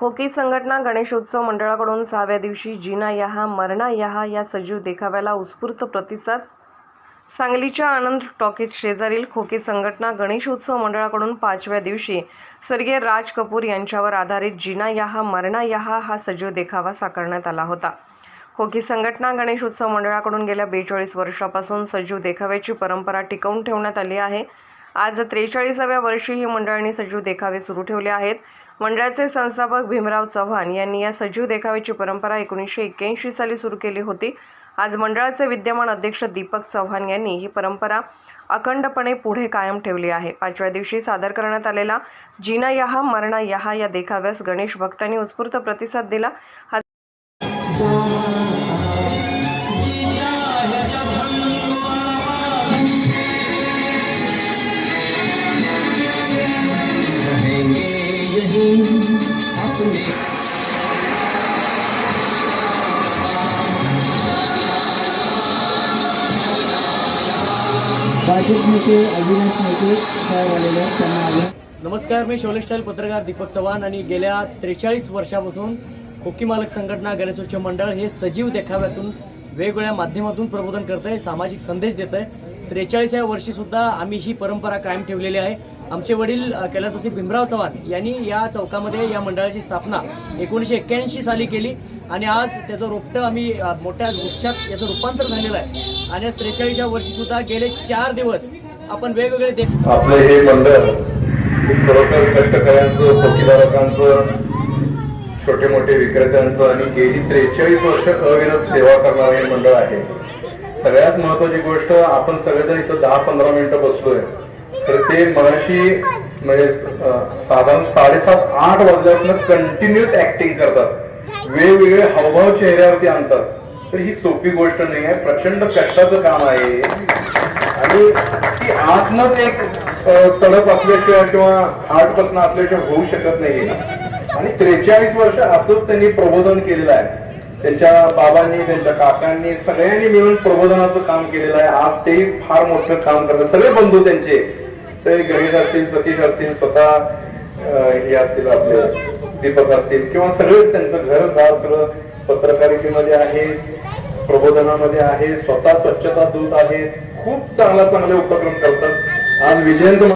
खोकी संघटना गणेशोत्सव मंडळाकडून सहाव्या दिवशी जिना यहा मरणा यहा या सजीव देखाव्याला उत्स्फूर्त प्रतिसाद. सांगलीच्या आनंद टॉकीज शेजारील खोकी संघटना गणेशोत्सव मंडळाकडून पाचव्या दिवशी स्वर्गीय राज कपूर यांच्यावर आधारित जिना यहा मरणा यहा हा सजीव देखावा साकारण्यात आला होता. खोकी संघटना गणेशोत्सव मंडळाकडून गेल्या बेचाळीस वर्षापासून सजीव देखाव्याची परंपरा टिकवून ठेवण्यात आली आहे. आज त्रेचाळीसाव्या वर्षी ही मंडळांनी सजीव देखावे सुरू ठेवले आहेत. मंडळाचे संस्थापक भीमराव चव्हाण यांनी या सजीव देखाव्याची परंपरा एकोणीसशे एक्क्याऐंशी साली सुरू केली होती. आज मंडळाचे विद्यमान अध्यक्ष दीपक चव्हाण यांनी ही परंपरा अखंडपणे पुढे कायम ठेवली आहे. पाचव्या दिवशी सादर करण्यात आलेला जिना यहा मरणा यहा या देखाव्यास गणेश भक्तांनी उत्स्फूर्त प्रतिसाद दिला. अपने भाजप नेते अविनाश नेते साहेब आलेले आहेत त्यांना नमस्कार मी शोले स्टाईल पत्रकार दीपक चव्हाण आणि गेल्या त्रेचाळीस वर्षापासून खोकी मालक संघटना गणेशोत्सव मंडळ हे सजीव देखाव्यातून वेगवेगळ्या माध्यमातून प्रबोधन करत आहे सामाजिक संदेश देत आहे त्रेचाळीसाव्या वर्षी सुद्धा आम्ही ही परंपरा कायम ठेवलेली आहे. आमचे वडील कैलासवासी भीमराव चव्हाण यांनी या चौकामध्ये या मंडळाची स्थापना एकोणीसशे एक्क्याऐंशी साली केली. आणि आज त्याचं रोपटं आम्ही मोठ्या वृक्षात याचं रूपांतर झालेलं आहे. आणि आज त्रेचाळीसव्या वर्षी सुद्धा गेले चार दिवस आपण वेगवेगळे देख आपले हे मंडळ खूप खरोखर कष्टकऱ्यांचं चौकीदारकांचं छोटे मोठे विक्रेत्यांचं आणि गेली त्रेचाळीस वर्ष अविरत सेवा करणारं हे मंडळ आहे. सगळ्यात महत्वाची गोष्ट आपण सगळेजण इथं दहा पंधरा मिनिटं बसलोय. तर ते मगाशी म्हणजे साधारण साडेसात आठ वाजल्यापासून कंटिन्युअस ऍक्टिंग करतात. वेगवेगळे हावभाव चेहऱ्यावरती आणतात. तर ही सोपी गोष्ट नाही आहे. प्रचंड कष्टाचं काम आहे. आणि ती आतनच एक तडप असल्याशिवाय किंवा हार्टपासून असल्याशिवाय होऊ शकत नाही आणि त्रेचाळीस वर्ष असंच त्यांनी प्रबोधन केलेलं आहे. त्यांच्या बाबांनी त्यांच्या काकांनी सगळ्यांनी मिळून प्रबोधनाचं काम केलेलं आहे. आज ते फार मोठं काम करतात. सगळे बंधू त्यांचे. सगळे गणेश असतील सतीश असतील स्वतः हे असतील आपले दीपक असतील किंवा सगळेच त्यांचं घर दार सगळं पत्रकारितेमध्ये आहे प्रबोधनामध्ये आहे स्वतः स्वच्छता दूत आहे खूप चांगला चांगले उपक्रम करतात. आज विजयंत